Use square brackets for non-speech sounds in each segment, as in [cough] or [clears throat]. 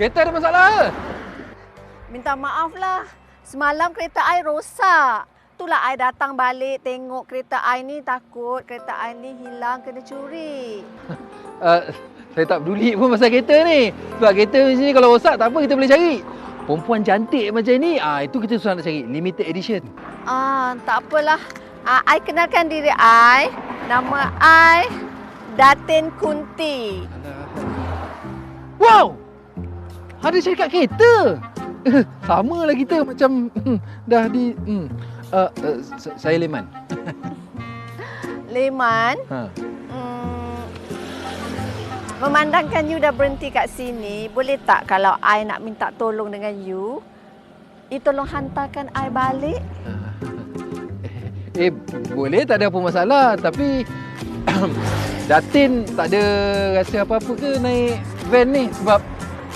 Kereta ada masalah ke? Minta maaf lah. Semalam kereta I rosak. Itulah I datang balik tengok kereta I ni takut kereta I ni hilang kena curi. Uh, [laughs] saya tak peduli pun pasal kereta ni. Sebab kereta macam ni kalau rosak tak apa kita boleh cari. Perempuan cantik macam ni, ah itu kita susah nak cari. Limited edition. Ah, tak apalah. Ah, I kenalkan diri I. Nama I Datin Kunti. Wow! Ada syarikat kereta. Sama lah kita macam hmm, dah di hmm. uh, uh, saya Leman. Leman. [laughs] Ha. Hmm, memandangkan you dah berhenti kat sini, boleh tak kalau I nak minta tolong dengan you, you tolong hantarkan I balik? Eh, boleh tak ada apa masalah tapi [clears throat] Datin tak ada rasa apa-apa ke naik van ni sebab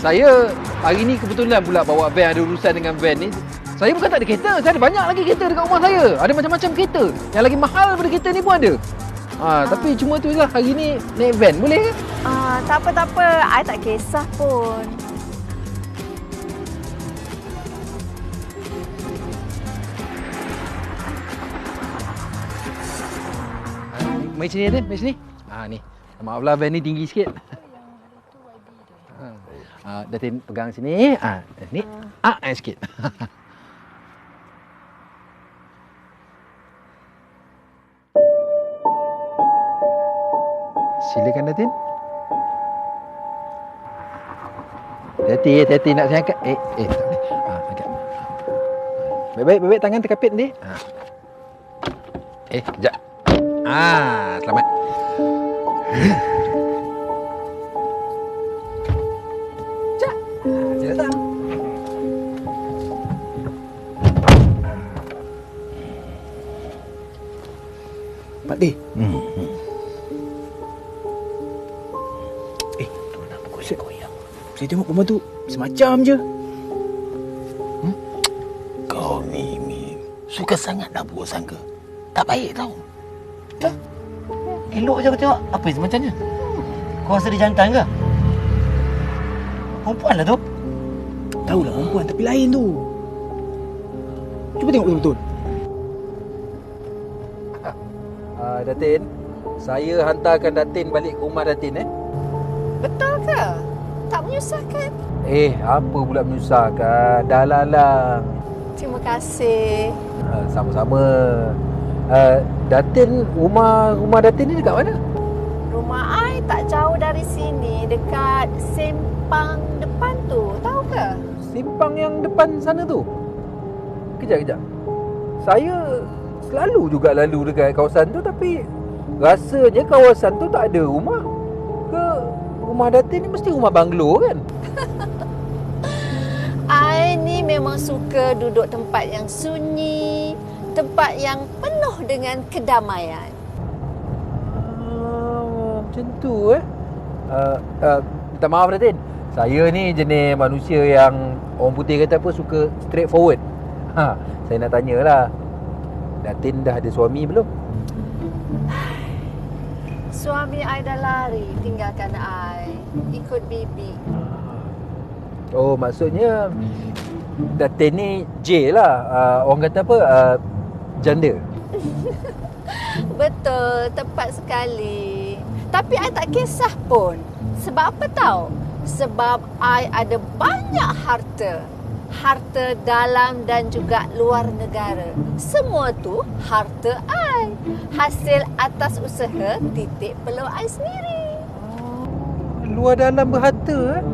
saya hari ni kebetulan pula bawa van ada urusan dengan van ni. Saya bukan tak ada kereta, saya ada banyak lagi kereta dekat rumah saya. Ada macam-macam kereta. Yang lagi mahal daripada kereta ni pun ada. Ha, Ah. tapi cuma tu lah hari ni naik van boleh ke? Ah, tak apa tak apa, I tak kisah pun. Ha, mari sini Datin, mari sini. Ha ni. Maaflah van ni tinggi sikit. [laughs] Ha. Ha, Datin pegang sini. Ha, ni. Ah, ha, sikit. [laughs] Silakan Datin. Hati-hati, hati-hati nak saya angkat. Eh, eh, tak boleh. Ha, angkat. Baik-baik, baik-baik tangan terkapit nanti. Ha. Eh, sekejap. Ah, selamat. [laughs] Pak D. Hmm. Eh, tu nak pukul set. Saya tengok perempuan tu semacam je. Kau ni, Min. Suka sangat nak buruk sangka. Tak baik tau. Dah. Elok je aku tengok. Apa semacamnya? Kau rasa dia jantan ke? Perempuan lah tu. Tahulah perempuan tapi lain tu. Cuba tengok betul-betul. Datin, saya hantarkan Datin balik ke rumah Datin eh. Betul ke? Tak menyusahkan? Eh, apa pula menyusahkan? Dah lah lah. Terima kasih. Ah, sama-sama. Ah, Datin, rumah rumah Datin ni dekat mana? Rumah I tak jauh dari sini, dekat sempang depan tu. Tahu ke? Simpang yang depan sana tu. Kejap, kejap. Saya selalu juga lalu dekat kawasan tu tapi rasanya kawasan tu tak ada rumah. Ke rumah Datin ni mesti rumah banglo kan? [laughs] I ni memang suka duduk tempat yang sunyi, tempat yang penuh dengan kedamaian. Ah, macam tu eh. Uh, uh, minta maaf Datin. Saya ni jenis manusia yang orang putih kata apa suka straight forward. Ha, saya nak tanyalah. Datin dah ada suami belum? Suami I dah lari tinggalkan I. Ikut bibi. Oh, maksudnya Datin ni J lah. Uh, orang kata apa? Uh, janda. [laughs] Betul, tepat sekali. Tapi I tak kisah pun. Sebab apa tahu? Sebab I ada banyak harta. Harta dalam dan juga luar negara. Semua tu harta I. Hasil atas usaha titik peluh I sendiri. Luar dalam berharta eh?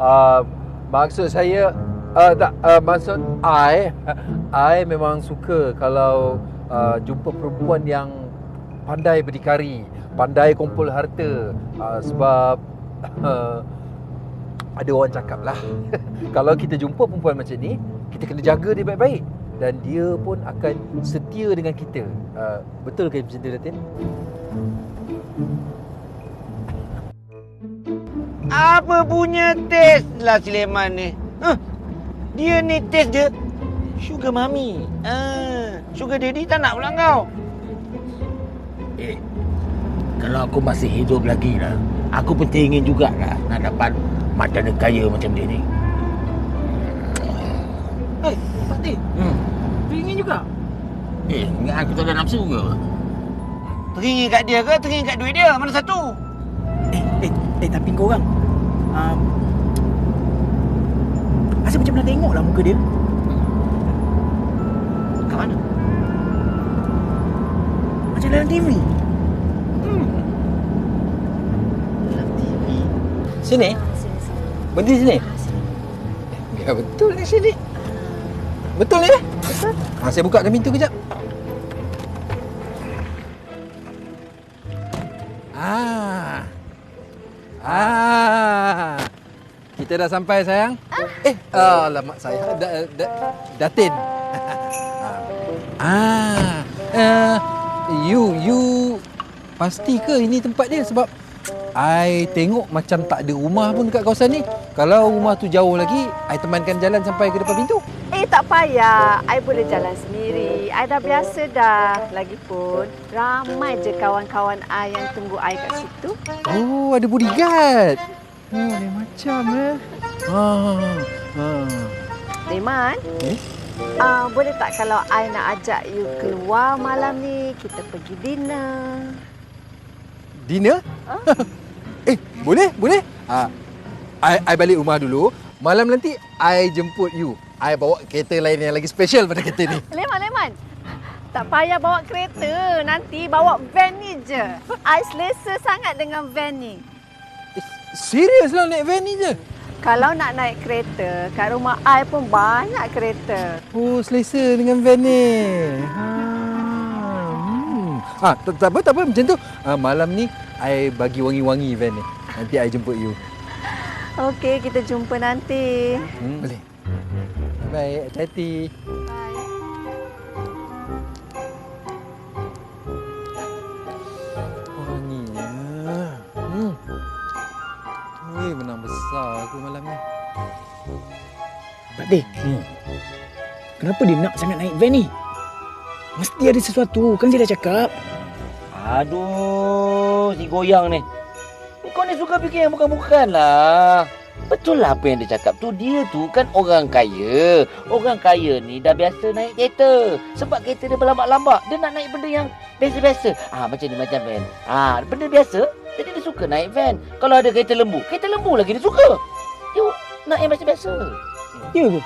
uh, [laughs] maksud saya uh, tak uh, maksud I [laughs] I memang suka kalau uh, jumpa perempuan yang pandai berdikari, pandai kumpul harta uh, sebab uh, [laughs] ada orang cakap lah [laughs] kalau kita jumpa perempuan macam ni kita kena jaga dia baik-baik dan dia pun akan setia dengan kita. Uh, betul ke macam tu Datin? Apa punya test lah si Leman ni? Huh? Dia ni test je Sugar mami ah, Sugar daddy tak nak pula kau Eh Kalau aku masih hidup lagi lah, aku pun ingin jugalah nak dapat mata kaya macam dia ni. Eh, Pak Teh. Hmm. Teringin juga. Eh, ingat aku tak ada nafsu ke? Teringin kat dia ke teringin kat duit dia? Mana satu? Eh, eh, eh tapi kau orang. Um, Asal macam pernah tengok lah muka dia. Kat mana? Macam dalam TV. Dalam TV. Sini? Ah. Berhenti sini? Ah. Ya betul di sini. Betul ni? Betul. Ha, saya bukakan pintu kejap. Ah. Ah. Kita dah sampai sayang. Eh, alamak saya. Da, da, Datin. ah. Uh, you you pasti ke ini tempat dia sebab I tengok macam tak ada rumah pun dekat kawasan ni. Kalau rumah tu jauh lagi, I temankan jalan sampai ke depan pintu. Eh tak payah, I boleh jalan sendiri. I dah biasa dah. Lagipun ramai je kawan-kawan I yang tunggu I kat situ. Oh, ada bodyguard. Oh, lain macam eh. Ah, ah. Leman, Eh? uh, boleh tak kalau I nak ajak you keluar malam ni, kita pergi dinner. Dinner? [laughs] eh, boleh, boleh. Ah, I, I balik rumah dulu. Malam nanti I jemput you. I bawa kereta lain yang lagi special pada kereta ni. [laughs] Leman, Leman. Tak payah bawa kereta. Nanti bawa van ni je. I selesa sangat dengan van ni. Eh, serius lah naik van ni je. Kalau nak naik kereta, kat rumah I pun banyak kereta. Oh, selesa dengan van ni. Ha. Hmm. Ha, tak, tak apa, tak apa. Macam tu. Ha, malam ni, I bagi wangi-wangi van ni. Nanti I jemput you. Okey, kita jumpa nanti. Hmm, boleh. Baik, hati-hati. Bye. Wanginya. Hmm. Weh, menang besar aku malam ni. Teh. Hmm. Kenapa dia nak sangat naik van ni? Mesti ada sesuatu. Kan saya dah cakap. Aduh, si goyang ni. Kau ni suka fikir yang bukan-bukan lah. Betul lah apa yang dia cakap tu. Dia tu kan orang kaya. Orang kaya ni dah biasa naik kereta. Sebab kereta dia berlambak-lambak. Dia nak naik benda yang biasa-biasa. Ah Macam ni, macam van. Ah Benda biasa. Jadi dia suka naik van. Kalau ada kereta lembu. Kereta lembu lagi dia suka. Dia nak yang biasa-biasa. Ya ke?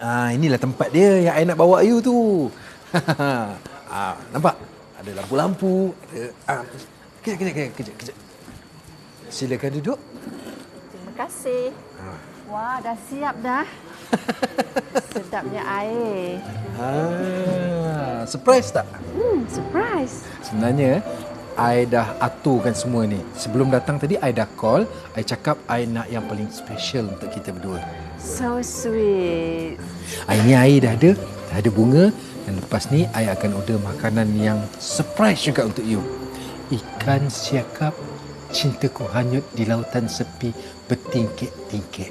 Ah, inilah tempat dia yang I nak bawa you tu. [laughs] ah, nampak? Ada lampu-lampu, ada ah, kejap, kejap, kejap, kejap, kejap. Silakan duduk. Terima kasih. Wah, dah siap dah. [laughs] Sedapnya air. Ah, surprise tak? Hmm, surprise. Sebenarnya I dah aturkan semua ni. Sebelum datang tadi I dah call, I cakap I nak yang paling special untuk kita berdua. So sweet. Ah, ini air dah ada, dah ada bunga dan lepas ni I akan order makanan yang surprise juga untuk you. Ikan siakap cintaku hanyut di lautan sepi bertingkik-tingkik.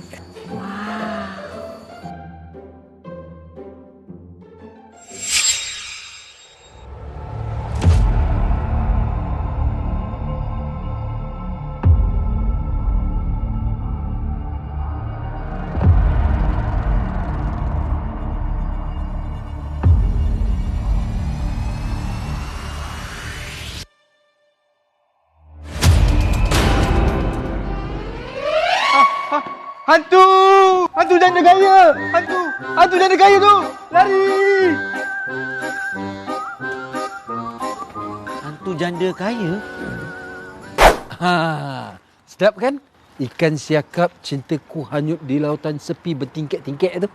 Hantu! Hantu janda kaya! Hantu! Hantu janda kaya tu! Lari! Hantu janda kaya? Ha, sedap kan? Ikan siakap cintaku hanyut di lautan sepi bertingkik-tingkik tu.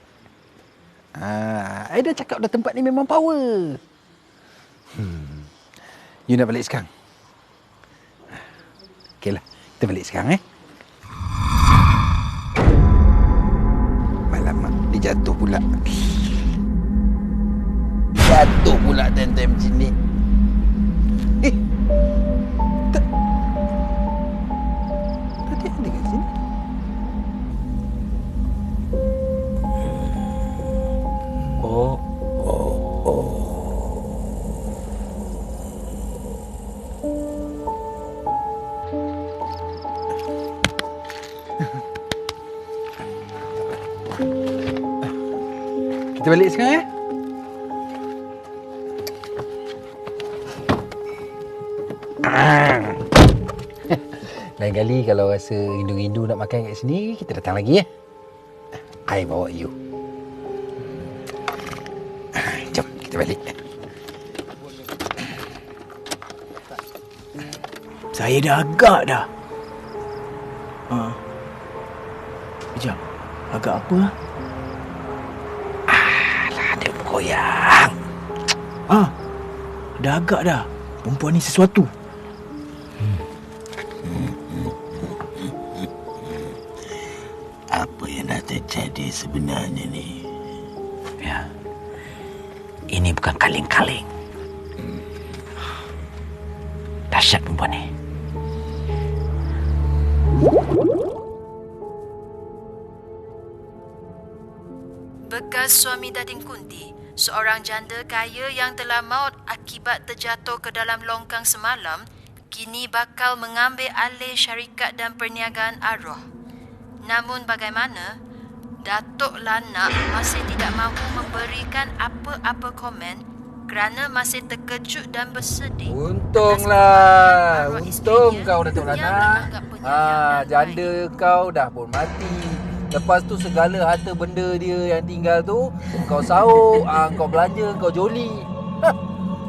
Ha, I dah cakap dah tempat ni memang power. Hmm. You nak balik sekarang? Okeylah, kita balik sekarang eh. Jatuh pula. Jatuh pula time-time macam balik sekarang eh. [laughs] Lain kali kalau rasa rindu-rindu nak makan kat sini, kita datang lagi ya. I bawa you. Jom, kita balik. Saya dah agak dah. Ha. Sekejap. Agak apa? Bergoyang. Ah. Dah agak dah. Perempuan ni sesuatu. Apa yang dah terjadi sebenarnya ni? Ya. Ini bukan kaleng-kaleng. Dahsyat perempuan ni. Bekas suami Dading Kunti, seorang janda kaya yang telah maut akibat terjatuh ke dalam longkang semalam, kini bakal mengambil alih syarikat dan perniagaan arwah. Namun bagaimana, Datuk Lanak masih tidak mahu memberikan apa-apa komen kerana masih terkejut dan bersedih. Untunglah. Untung kau Datuk Lana. penyayang Ha, janda kau dah pun mati. Lepas tu segala harta benda dia yang tinggal tu kau sahur, ha, kau belanja, kau joli. Hah,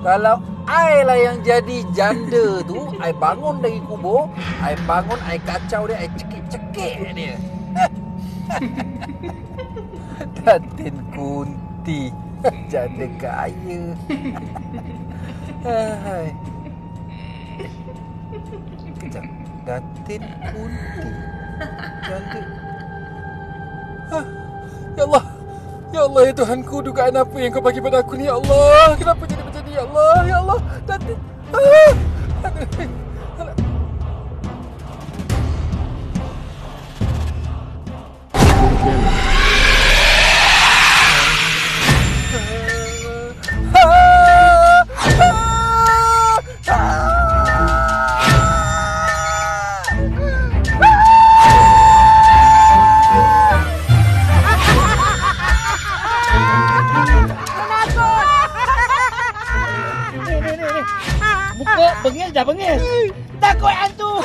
Kalau I lah yang jadi janda tu, I bangun dari kubur, I bangun, I kacau dia, I cekik-cekik dia. [laughs] [laughs] [laughs] Datin Kunti, janda kaya. Kejap. Datin Kunti. Janda. Ah, ya Allah. Ya Allah ya Tuhanku dugaan apa yang kau bagi pada aku ni ya Allah. Kenapa jadi macam ni ya Allah? Ya Allah. Datin. Ah. Aduh. Buka, bengis dah bengis. Takut hantu.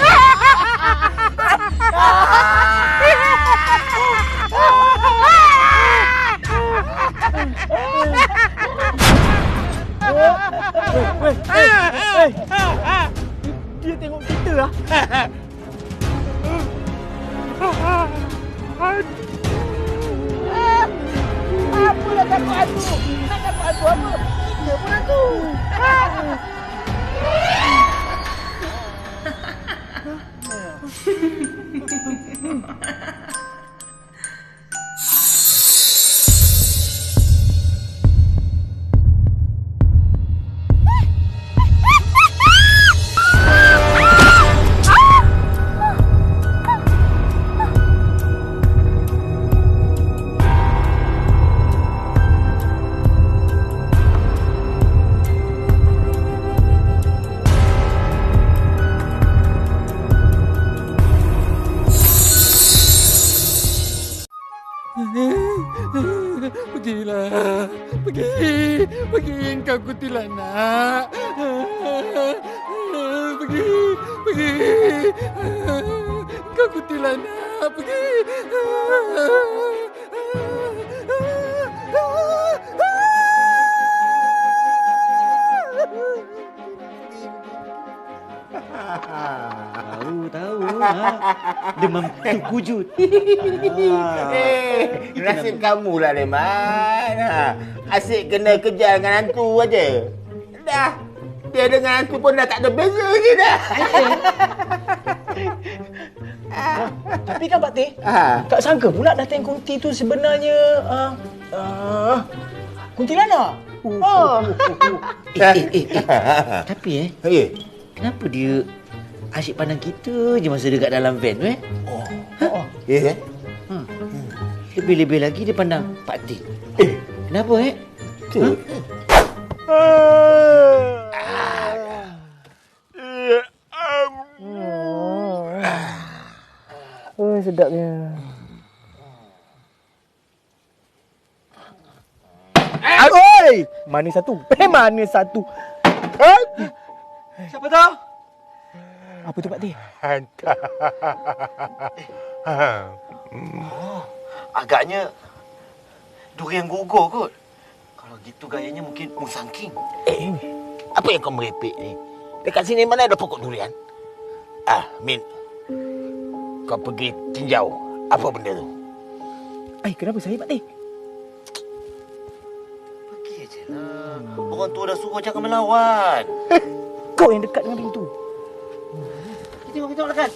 Dia tengok kita lah. Apalah takut hantu. Nak takut hantu apa? Kita pun hantu. Demam terkujut. Eh, nasib kamu lah, Leman. Ha. Asyik kena kejar dengan hantu aja. Dah. Dia dengan hantu pun dah tak ada beza lagi dah. Tapi kan Pak Teh, Ha. tak sangka pula Datin Kunti tu sebenarnya uh, uh, kuntilanak. Oh. Eh, eh, eh, eh. [laughs] Tapi eh, Ya. kenapa dia asyik pandang kita je masa dekat dalam van tu eh? oh. Ya. Lebih-lebih lagi dia pandang Pak Teh. Eh. Kenapa eh? Tu. Oh, sedapnya. Hei, mana satu? Eh, mana satu? Eh? Siapa tahu? Apa tu Pak Teh? Hantar. Agaknya durian gogor kot. Kalau gitu gayanya mungkin musangking. Eh, apa yang kau merepek ni? Dekat sini mana ada pokok durian? Ah, Min. Kau pergi tinjau. Apa benda tu? Eh, kenapa saya Pak Teh? Pergi je lah. Orang tua dah suruh jangan melawan. [laughs] Kau yang dekat dengan pintu. Kita tengok, kita tengok dekat.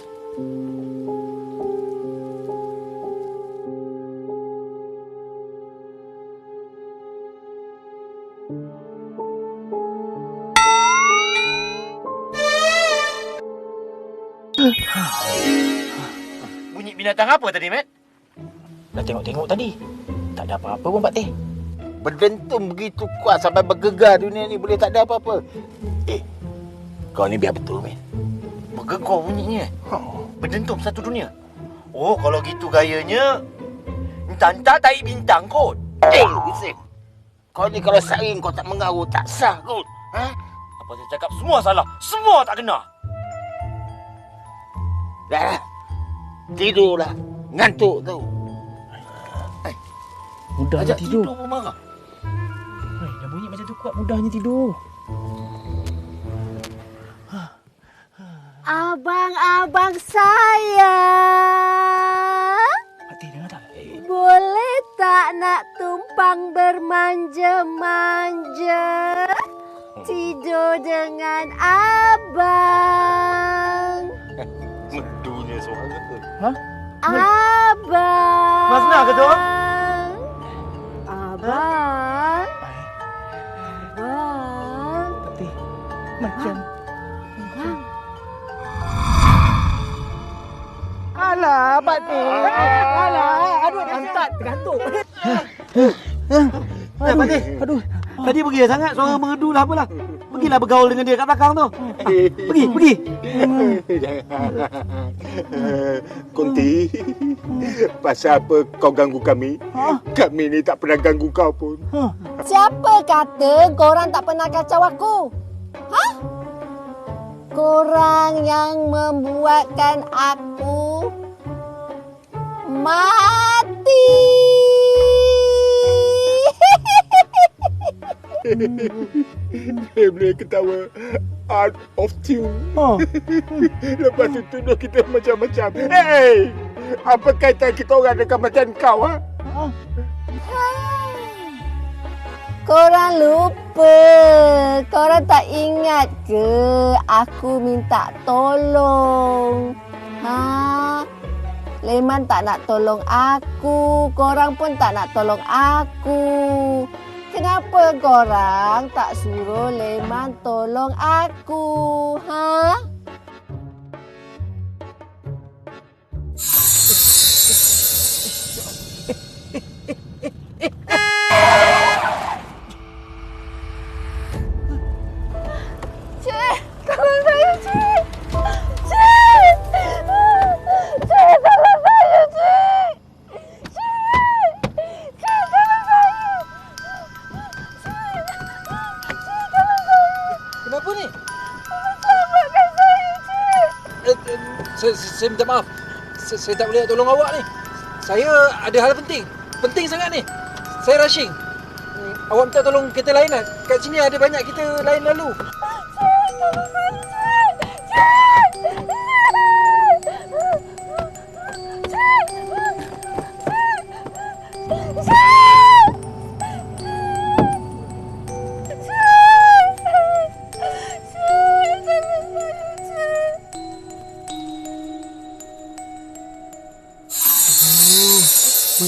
Bunyi binatang apa tadi, Mat? Dah tengok-tengok tadi. Tak ada apa-apa pun Pak Teh. Berdentum begitu kuat sampai bergegar dunia ni boleh tak ada apa-apa. Eh, kau ni biar betul, Min. Bergegor bunyinya. Berdentum satu dunia. Oh, kalau gitu gayanya, Tanta tahi bintang kot. Eh, bising. Kau ni kalau saring kau tak mengawu tak sah kot. Ha? Apa saya cakap semua salah. Semua tak kena. Dah lah. Tidurlah. Ngantuk tu. Mudahnya Ajak tidur. tidur pun marah. Eh, dah bunyi macam tu kuat. Mudahnya tidur. Abang-abang saya. Teh dengar tak? Boleh tak nak tumpang bermanja-manja? Tidur dengan abang. [laughs] Medunya suara tu. Abang. Mas nak ke tu? Alah. Alah, aduh, tergantuk. Eh, Teh. Aduh. Tadi pergi sangat suara merdu lah apalah. Pergilah bergaul dengan dia kat belakang tu. Pergi, pergi. [laughs] Kunti, pasal apa kau ganggu kami? Kami ni tak pernah ganggu kau pun. Siapa kata korang tak pernah kacau aku? Ha? Korang yang membuatkan aku mati. Dia boleh ketawa out of tune. Oh. Lepas tu tuduh kita macam-macam. Hey! Apa kaitan kita orang dengan macam kau, ha? Korang lupa. Korang tak ingat ke aku minta tolong? Ha? Leman tak nak tolong aku. Korang pun tak nak tolong aku. Kenapa korang tak suruh Leman tolong aku? Ha? Saya, saya tak boleh nak tolong awak ni. Saya ada hal penting. Penting sangat ni. Saya rushing. Awak minta tolong kereta lain lah. Kat sini ada banyak kereta lain lalu.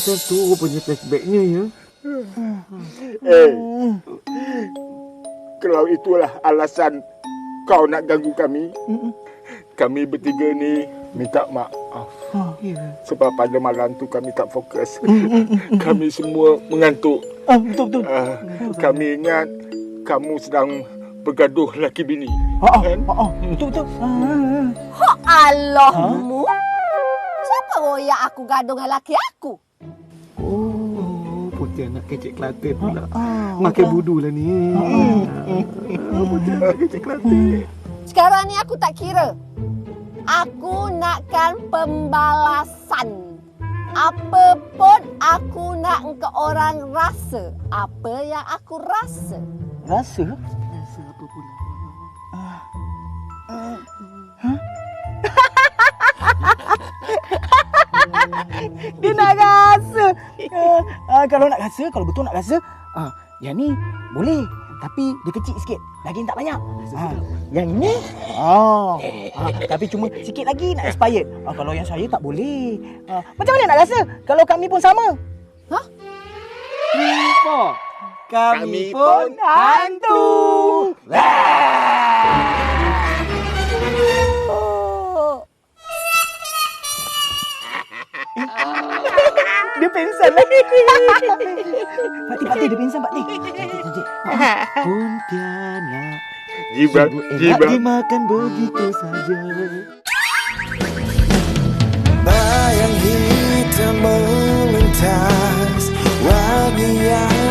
Macam tu rupanya flashbacknya ya. Eh, kalau itulah alasan kau nak ganggu kami, kami bertiga ni minta maaf. Sebab pada malam tu kami tak fokus. kami semua mengantuk. Ah, betul betul. Uh, kami ingat kamu sedang bergaduh laki bini. Ah, Kan? ah, ah, betul betul. Ah, ah, Allahmu. Siapa royak aku gaduh dengan laki aku? Oh, Pontianak kecek Kelantan pula. Ah, Makan budu lah ni. Ah, Pontianak kecek Kelantan. Sekarang ni aku tak kira. Aku nakkan pembalasan. Apa pun aku nak ke orang rasa. Apa yang aku rasa. Rasa? Rasa apa pula? [laughs] Dia nak rasa. Uh, [laughs] uh, kalau nak rasa, kalau betul nak rasa, uh, yang ni boleh. Tapi dia kecil sikit. Daging tak banyak. Uh, yang ini, oh, uh, tapi cuma sikit lagi nak expired. Uh, kalau yang saya tak boleh. Uh, macam mana nak rasa kalau kami pun sama? Hah? Kami, Kami pun pun hantu. Dia pingsan Tik, Pak Tik, dia pingsan cantik. Pontianak. Jibat, Sungguh enak jibat. dimakan begitu saja. Bayang hitam melintas Wangi yang